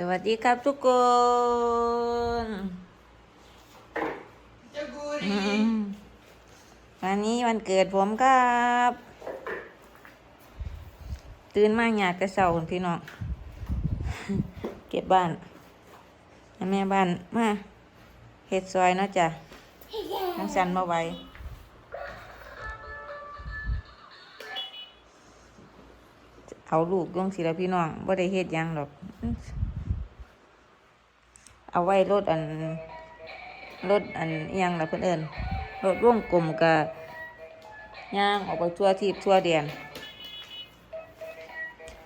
สวัสดีครับทุกคนจะกูอืดีมวันนี้วันเกิดผมครับ ตื่นมาหยาดกระเสาพี่น้อง เก็บบ้านให้แม่บ้านมาเฮ็ดซอยเนาะจ้ะทั้งสันมาไหวเอาลูกลงสิละพี่น้องบ่ได้เฮ็ดหยังหรอก เอาไว้รถอันรถอันอิหยังละเพื่อนเอิญรถร่วงกลมกับย่างออกไปทั่วทีบทั่วเดียน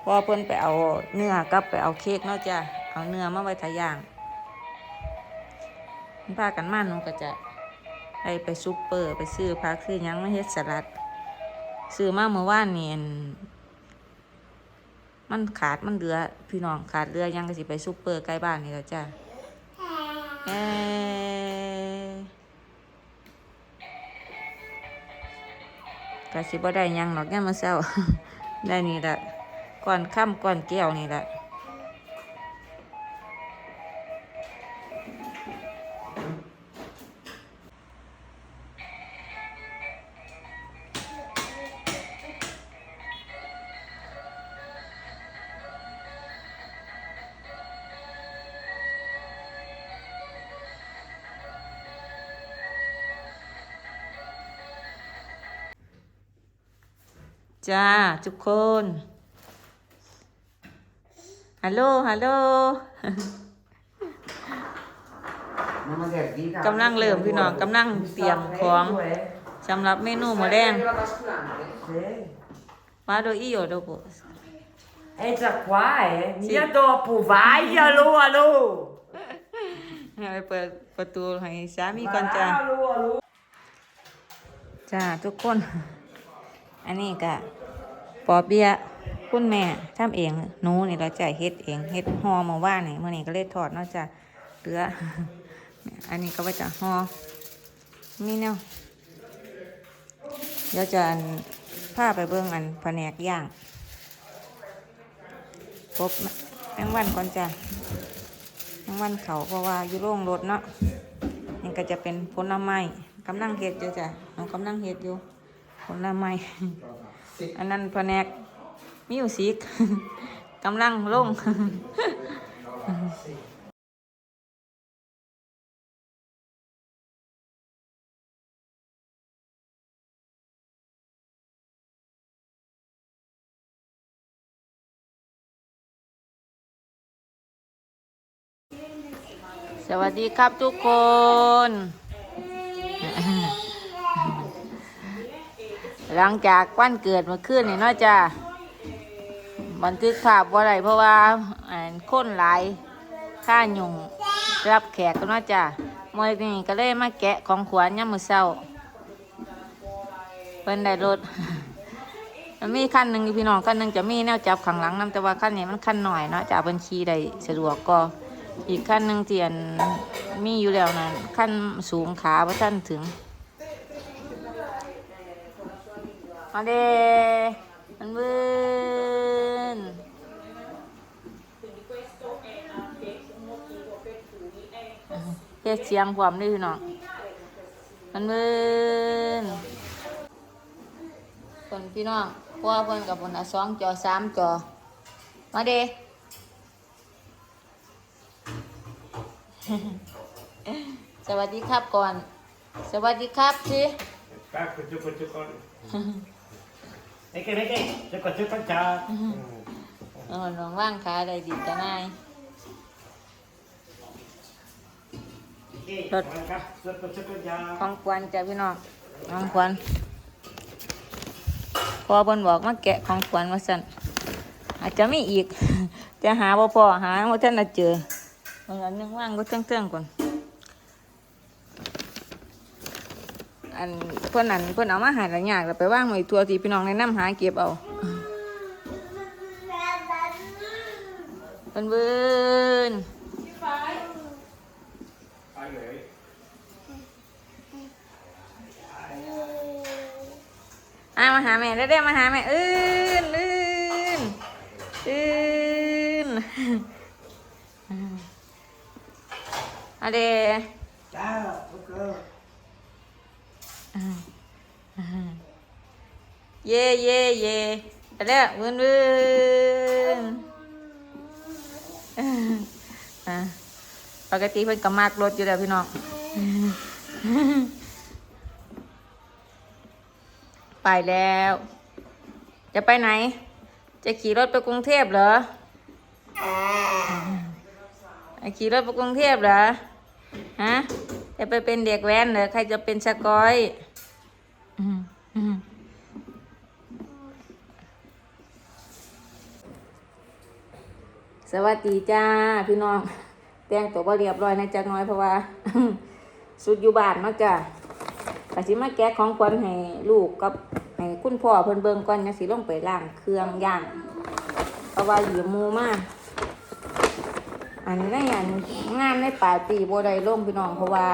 พอเพิ่นไปเอาเนื้อกับไปเอาเค้กเนาะจ้ะเอาเนื้อมาไว้ทาย่างเพิ่นพากันมาหนูก็จะไปไปซุปเปอร์ไปซื้อพักซื้อยังไมาเฮ็ดสลัด ซื้อมาเมื่อวานนี่อั่นมันขาดมันเหลือพี่น้องขาดเหลือยังก็สิไปซุปเปอร์ใกล้บ้านนี่แล้วจ้ะ เอก็สิบ่ได้หยังหรอกเนี่ยามมาเศร้า ได้นี่แหละก่อนค่ำก่อนเกี่ยวนี่แหละ จ้าทุกคน ฮัลโหล ฮัลโหลกำลังเริ่มพี่น้องกำลังเตรียมของสำหรับเมนูหมูแดงวาโดอีโอโดโป È già qua, eh? Mia dopo, vai allora, ไปเปิดประตูให้สามีก่อนจ้า allora. จ้าทุกคน อันนี้ก็ปอเปียคุณแม่ทำเองหนูนี่เราจ่ายเฮ็ดเองเฮ็ดห่อมาว่านี่เมื่อนี้ก็เลยทอดนาะจ้ะเหลืออันนี้ก็ว่าจะห่อมีแนวเดี๋ยวจะอันพาไปเบิ่งอันแผนกย่างพบแมงวันก่อนจ้ะแมงวันเขาเพราะว่าอยู่โรงรถเนาะนี่ก็จะเป็นผลไม้กำลังเฮ็ดอยู่จ้ะน้องกำลังเฮ็ดอยู่ ลไม้อันนั้นแผนกมิวสิกกำลังลงสวัสดีครับทุกคน หลังจากวันเกิดมื่อคืนนี่เนาะจ้าบันทึกภาพว่าไรเพราะว่าอ่าคนหลายค่าหยุ่งรับแขกก็เนาะจ้าเมื่อนี้ก็เลยมาแกะของขวัญยามมื้อเช้าเพิ่นได้รถมันมีขั้นหนึ่งพี่น้องขั้นหนึ่งจะมีแนวจับข้างหลังนํแต่ว่าขั้นนี้มันขั้นหน่อยเนาะจ้าบัญชีได้สะดวกก็อีกขั้นหนึ่งเตียนมีอยู่แล้วนะขั้นสูงขาพระท่านถึง มาเดมันเบิ้นเฮ็ดเสียงความด้วยพี่น้องมันเบิ้นคนพี่น้องเพราะว่าเพิ่นกับเพิ่นอะสองจอสามจอ มาเดสวัสดีครับก่อน สวัสดีครับสิ Ecco, giù, giù con... E che, e che, giù, giù con ciao. เออน้องว่างขาได้ดีจะนาย Giù, giù con ciao. ของควันจ้ะพี่น้องของควันพอเพิ่นบอกมาแกะของควันมาสั่นอาจจะมีอีก จะหาบ่พอหาบ่ทันน่ะเจอเอออันนึงว่างก็เตื้องๆก่อน อันเพิ่อนอันเพิ่อนเอามาหายละยากแล้วไปว่างไว้ทั่วที่พี่น้องแนะนำหาเก็บเอาเพิ่นเบิ่นอะมาหาแม่ได้ได้มาหาแม่อื่นอื่นอื่นอะเด เย่เย่เย่ไปแล้ววืนวืนอะปกติเพิ่นก็มากรถอยู่แล้วพี่น้องไปแล้ว จะไปไหน จะขี่รถไปกรุงเทพเหรออะขี่รถไปกรุงเทพเหรอฮะจะไปเป็นเด็กแว้นเหรอใครจะเป็นสกอย สวัสดีจ้าพี่น้อง แต่งตัวบ่เรียบร้อยนะจักน้อยเพราะว่า สุดอยู่บ้านเนาะจ้ะก็สิมาแกะของขวัญให้ลูกกับให้คุณพ่อเพิ่นเบิ่งก่อนจังสิลงไปล้างเครื่องย่างเพราะว่าอยู่หมู่มาอันในอันงานในปาตี้บ่ได้ลงพี่น้องเพราะว่า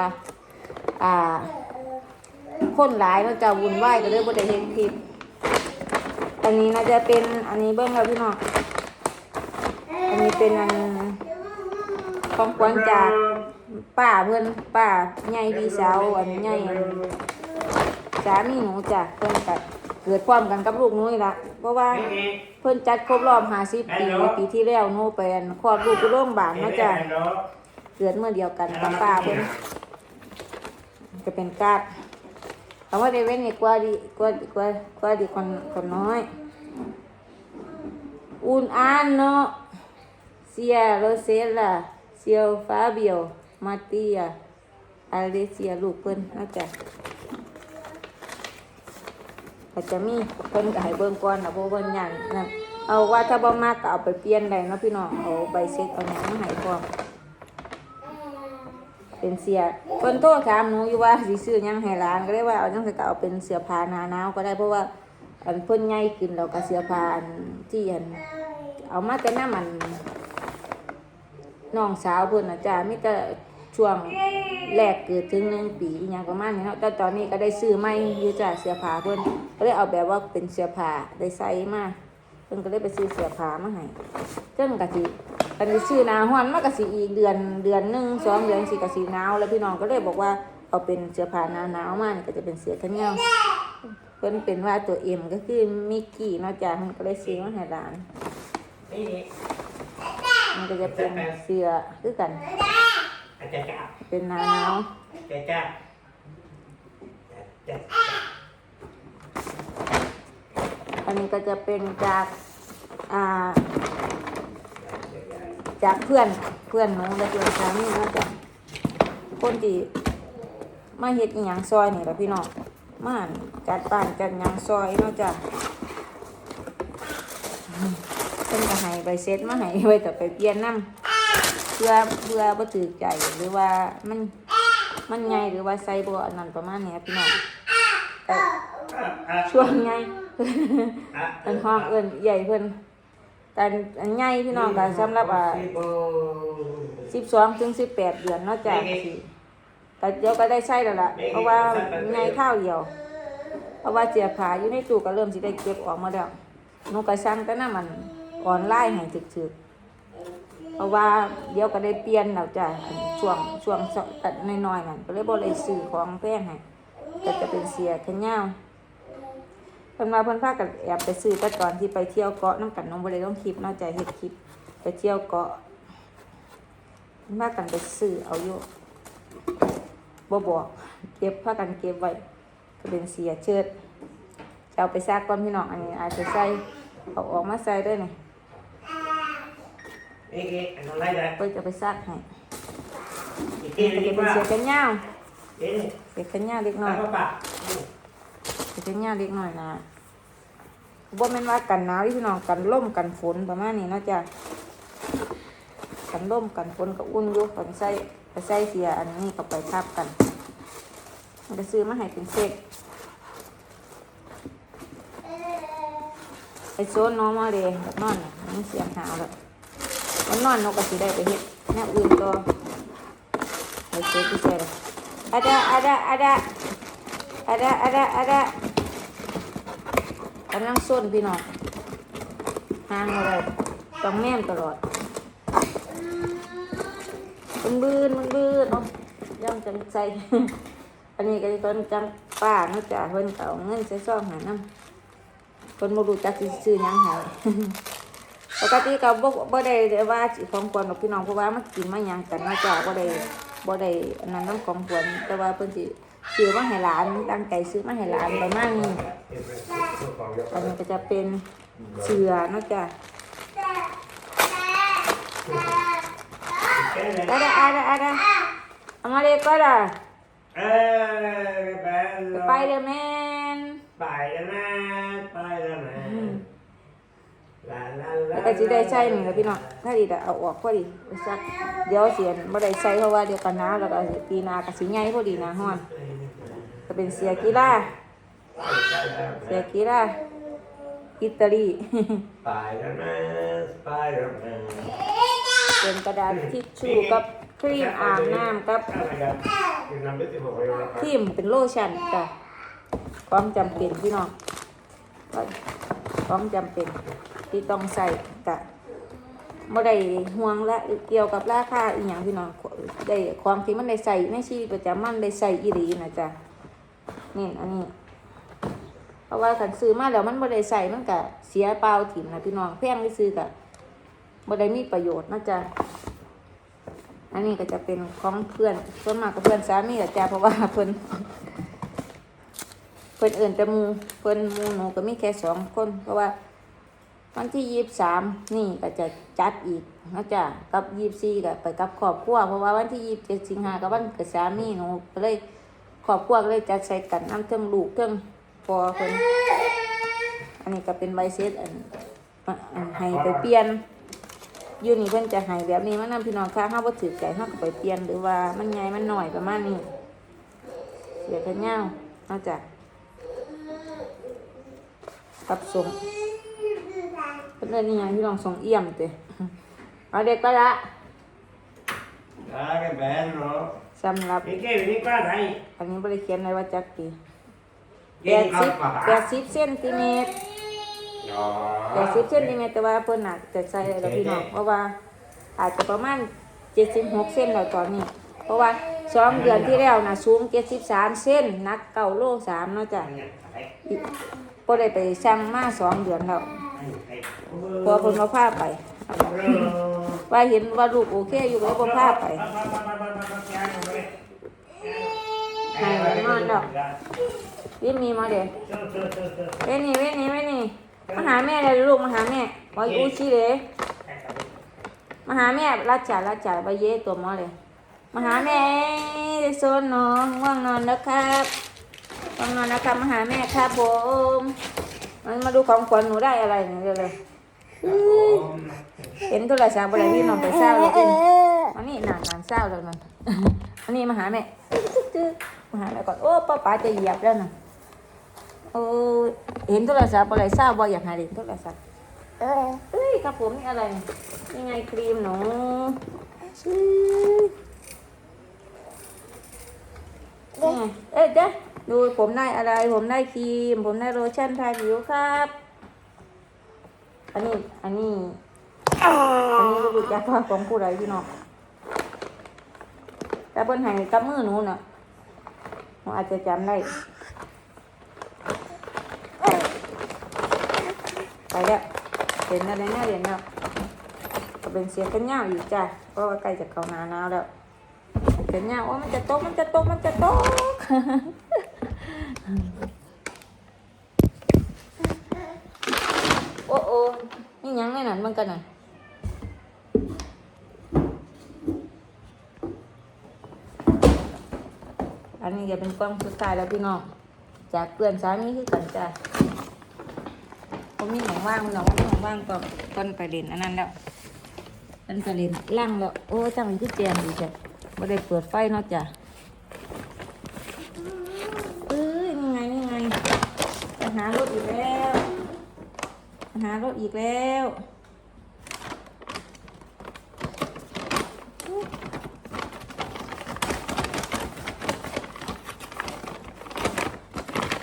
อ่า คนหลายเนาจะวุ่นวายก็เลยบ่ได้เห็นคลิปอันนี้น่าจะเป็นอันนี้เบิ่งแล้วพี่น้อง อันนี้เป็นอันของขวัญจากป้าเพื่อนป้าใหญ่พี่สาวอันใหญ่อันสามีหนูจ้ะเพิ่อนก็เกิดความกันกับลูกหนูนี่ละเพราะว่าเพิ่อนจัดครบรอบ50ปีปีที่แล้วหนูไปอันคลอดลูกอยู่โรงบาลนะจ้ะเกิดเมื่อเดียวกันกับป้าเพิ่อนจะเป็นการ์ดคำว่าเดเวนนี่กว่าดีกว่ากว่ากว่าดีคนคนน้อย Un anno sia Rosella sia Fabio Mattia Alessia ลูกเพิ่นนะจ๊ะก็จจะมีเพิ่นก็ให้เบิ่งก่อนนะเพราะเพิ่นยันนั่นเอาว่าถ้าบ่มากก็เอาไปเปลี่ยนได้เนาะพี่น้องเอาใบเซ็ตเอาหยังมาให้พร้อมเป็นเสียเพิ่นโทรถามหนูอยู่ว่าสิซื้อยังให้หลานก็เลยว่าเอาจังซี่ก็เอาเป็นเสื้อผ้าหนาหนาวก็ได้เพราะว่าอันเพิ่นใหญ่ขึ้นแล้วก็เสื้อผ้าอันที่อันเอามาแต่น้ามัน น้องสาวเพิ่นน่ะจ้ามีแต่ช่วงแรกเกิดถึงหนึ่งปีอย่างประมาณนี้เนาะแต่ตอนนี้ก็ได้ซื้อใหม่ยูจ้าเสื้อผ้าเพิ่นก็เลยเอาแบบว่าเป็นเสื้อผ้าได้ใส่มาเพิ่นก็เลยไปซื้อเสื้อผ้ามาให้เพิ่นก็สิอันนี้ซื้อนาฮ้อนมันก็สิอีกเดือนเดือนหนึ่งสองเดือนสิก็สิหนาวแล้วพี่น้องก็เลยบอกว่าเอาเป็นเสื้อผ้าหนาหนาวมานี่ก็จะเป็นเสื้อแขนยาเพิ่นเป็นว่าตัวเอ็มก็คือมิกกี้เนาะจ้าเพิ่นก็เลยซื้อมาให้หลาน Vieni. มันก็จะเป็นเสื้อคือกัน Ciao, ciao. เป็นหนาวหนาว Ciao, ciao. Ciao, ciao. อันนี้ก็จะเป็นจากอ่าจากเพื่อนเพื่อนหนูและเพื่อนสามีเนาจ้ะคนที่มาเฮ็ดอีหยังซอยนี่แหละพี่น้องมานจัดบ้านจัดหยังซอยนาะจ้ะเพิ่นก็ ให้ใบเสร็จมาให้ไว้แต่ไปเปลี่ยนน้ำเพื่อเพื่อบ่ถือใจหรือว่ามันมันใหญ่หรือว่าใส่บ่อันนั้นประมาณนี้พี่น้องแต่ช่วงใหญ่ Ah, อันห้องเอิ้นใหญ่เพิ่นแต่อันพี่น้องก็สำหรับอ่าสิบสองถึงสิบแปดเดือนเนาะจ้ะสิแต่เดี๋ยวก็ได้ใช้แล้วล่ะ เพราะว่าในข้าวเดียว เพราะว่าเสียผาอยู่ในตู้ก็เริ่มสิได้เก็บออกมาแล้วนูก็สั่งแต่น้ำมัน ออนไลน์ให้ถึกๆเพราะว่าเดี๋ยวก็ได้เปลี่ยนแล้วจ้ะช่วงช่วงตัดน้อยๆนั่นก็เลยบ่ได้ซื้อของแพงให้แต่จะเป็นเสียขยาวเพิ่นมาเพิ่นพากันแอบไปซื้อแต่ตอนที่ไปเที่ยวเกาะน้ำกันน้องบ่ได้ต้องคลิปเนาะจ้ะเฮ็ดคลิปไปเที่ยวเกาะพากันไปซื้อเอาอยู่บ่บอกเก็บพากันเก็บไว้ก็เป็นเสียเชิดจะเอาไปซักก่อนพี่น้องอันนี้อาจจะใส่เอาออกมาใส่ได้ วยนี่ Vieni, non l'hai detto. เพิ่นจะไปซักให้ Ti ก็ tieni จะ di เป็นเสีย qua. แขนยาว Vieni. เสียแขนยาวเล็กน้อย Dai, papà. เสียแขนยาวเล็กน้อยนะบ่แม่นว่ากันหนาวที่พี่น้องกันลมกันฝนประมาณนี้เนาะจ้ะกันลมกันฝนก็อุ่นอยู่กันใส่ไปใส่เสียอันนี้ก็ไปทับกันมันจะซื้อมาให้เป็นเซตไอโซนน้องมาเลยนอนน่ะมันเสียงหาวแล้ว มันนอนนกก็สิได้ไปเฮ็ดแนวอื่นก็ไอโซนที่ใช่เลยอะดาอะดาอะดาอะดาอะดาอะดากำลังส้นพี่น้องห่างอะไรต้องแม่นตลอดมันบืนมันบืนเอาจังใส่อันนี้ก็คนจังป้าเนาะจ้ะเพิ่นก็เอาเงินใส่ซองห้นำเพิ่นบ่รู้จักซื้อยังให้ ปกติก็บ่บ่ได้ว่าสิของควรกับพี่น้องเพราะว่ามันกินมาหยังกันเนาะจ้ะบ่ได้บ่ได้อันนั้นนำของควรแต่ว่าเพิ่นสิซื้อมาให้หลานตั้งใจซื้อมาให้หลานประมาณนี้อันนี้ก็จะเป็นเสือเนาะจ้ะได้ได้ได้ได้ได้เอามาเลยก็ได้ Eh, che bello. ไปเดอร์แมน Spider-Man, Spider-Man. La la la. แล้ว ก็สิได้ใส่นี่ล่ะพี่น้องถ้าดีแต่เอาออกพอดีไปซักเดี๋ยวเสียนบ่ได้ใส่เพราะว่าเดี๋ยวกันหนาแล้วก็ปีหน้าก็สิใหญ่พอดีนะฮอนก็เป็นเสียกีฬาเสียกีฬาอิตาลีเป็นกระดาษทิชชู่กับครีมอาบน้ำกับครีมเป็นโลชั่นจ้ะความจำเป็นพี่น้อง ความจำเป็นที่ต้องใส่กะบ่ได้ห่วงละเกี่ยวกับราคาอีหยังพี่น้องได้ความที่มันได้ใส่ในชีวิตประจำวันได้ใส่อีหลีนะจ๊ะนี่อันนี้ เพราะว่าขันซื้อมาแล้วมันบ่ได้ใส่มันก็เสียเปล่าถิ่มนะพี่น้องแพงที่ซื้อก็บ่ได้มีประโยชน์นะจ๊ะอันนี้ก็จะเป็นของเพื่อนส่วนมากกับเพื่อนสามีแหละจ้ะเพราะว่าเพิ่อน เพิ่นเอื่นแต่มูเพิ่นมูหนูก็มีแค่สองคน เพราะว่าวันที่ยี่สิบสามนี่ก็จะจัดอีกนะจ๊ะกับยี่สิบสี่ก็ไปกับครอบครัวเพราะว่าวันที่ยี่สิบเจ็ดสิงหากับวันเกิดสามีหนูก็เลยครอบครัวก็เลยจัดใส่กันน้ำเทิงลูกเทิงพอเพิ่นอันนี้ก็เป็นใบเซตอันอันให้ไปเปลี่ยนอยู่นี่เพิ่นจะให้แบบนี้มันนำพี่น้องค่ะเฮาบ่ถือใจเฮาก็ไปเปลี่ยนหรือว่ามันใหญ่มันหน้อยประมาณนี้เดี๋ยวกันยาวนอกจาก กับส่งเพิ่นเอิ้นอีหยังพี่น้องส่งเอี่ยมเด้เอาเด็กก็ละ Ah, che bello. สำหรับ E che vieni qua, dai. อันนี้บ่ได้เขียนไว้ว่าจักกี่ Vieni qua, 80 papà. 80เซนติเมตร No. แต่สิบเซนติเมตรแต่ว่าเพิ่นอาจจะใส่แล้วพี่น้องเพราะว่าอาจจะประมาณเจ็ดสิบหกเซนแล้วตอนนี้ เพราะว่าสองเดือนที่แล้วนะสูงเจ็ดสิบสามเซนหนักเก้าโลสามเนาะจ้ะพ อได้ไปช่างมาสองเดือนแล้วพอเพิ่นมาพาไปว่าเห็นว่าลูกโอเคอยู่ก็บ่พาไปให้มันนอนดอกวิ่มีมาเด้เว้ยนี่เว้ยนี่เว้ยนี่มาหาแม่เลยลูกมาหาแม่บอยอูชิเลยมาหาแม่รัดจ่ารัดจ่าไปเย่ตัวหมอเลยมาหาแม่โซนน้องง่วงนอนแล้วครับ ง่วงนอนแล้วครับมาหาแม่ครับผมมันมาดูของขวัญหนูได้อะไรเนี่ยเร็วๆอื้อเห็นโทรศัพท์อะไรพี่น้องไปเศร้าเลยจริงอันนี้นานนานเศร้าแล้วมันอันนี้มาหาแม่มาหาแม่ก่อนโอ้ป้าป๋าจะเหยียบแล้วนะโอ้เห็นโทรศัพท์อะไรเศร้าบ่อยากหาเห็นโทรศัพท์เอ้ยครับผมนี่อะไรนี่ไงครีมหนูอื้อนี่ไงเอ้ยเด้ ดูผมได้อะไร ผมได้ครีม ผมได้โลชั่นทาผิวครับ อันนี้ อันนี้ อันนี้รู้จักว่าของผู้ใดพี่น้องแต่เพิ่นให้กับมือหนูน่ะหนูอาจจะจำได้ ไปแล้วเห็นอะไรน่าเรียนแล้วก็เป็นเสียงกันยาอยู่จ้ะเพราะว่าใกล้จะเข้าหนาหนาวแล้วเห็นยังว่ามันจะตกมันจะตกมันจะตก โอ้โอ้นี่ยังไงนั่นมันกันน่ะ อันนี้จะเป็นกล้องสุดท้ายแล้วพี่น้องจากเพื่อนสามีคือกันจ้ะผมมีหมองว่างพี่น้องว่ามีหมองว่างก็ต้นไปเรียนอันนั้นแล้วต้นไปเรียนล่างแล้วโอ้จังมันคือแจงดีจ้ะไม่ได้เปิดไฟเนอกจากเอ้ยนี่ไงนี่ไงปัญหารถอีกแล้วปัญหารถอีกแล้ว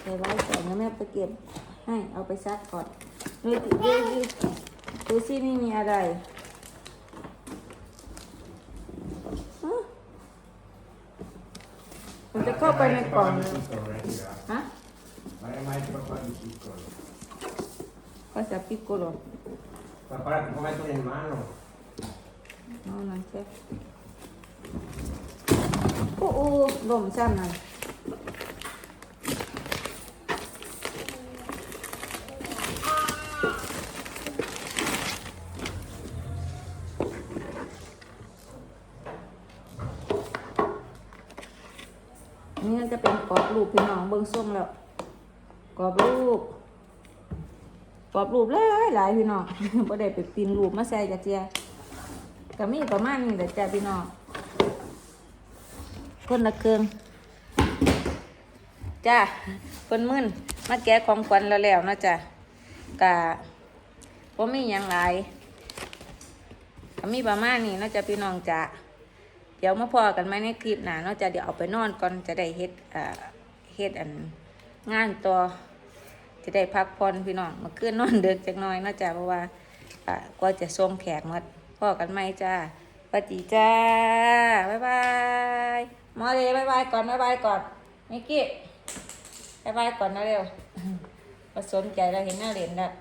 เดี๋ยวไว้ใส่นะแม่ไปเก็บให้เอาไปซักก่อนดูสิดูสิดูสินี่มีอะไรฮจะเข้าไปในกล่องเลยฮะ Vai mai papà di piccolo. ภาษาปิโกโล Papà, come metto in mano? เอานั่นเช็คโอ้โอ้ลมซ้ำนั่นอันนี้จะเป็นก รอบรูปพี่น้องเบิ้งส้มแล้วกรอบรูปกรอบรูปหลายหลายพี่น้องบ่ได้ไปปีนรูปมาใส่กระเจียก็มีประมาณนี้แหละจ้ะพี่น้องคนละเครื่องจ้าคนมึนมาแกะของขวัญแล้วแล้วนาะจ้ะกะบ่มีหยังหลก็มีประมาณนี้นาะจ้ะพี่น้องจ้ะ ดี๋ยวมาพอกันไหมในคลิปหน้าเนาะจ้ะเดี๋ยวเอาไปนอนก่อนจะได้เฮ็ดอ่าเฮ็ดอันงานต่อจะได้พักผ่อนพี่น้องเมื่อคืนนอนเดึกจักหน่อยนาะจ้ะเพราะว่าอ่ากว่าจะส่งแขกมดพ่อกันไหมจ้าสวัสดีจ้าบ๊ายบายมอเลยบ๊ายบายก่อนบ๊ายบายก่อนมิกกี้บ๊ายบายก่อนนะเร็วมาสนใจแล้วเห็นหน้าเหรียญแล้ว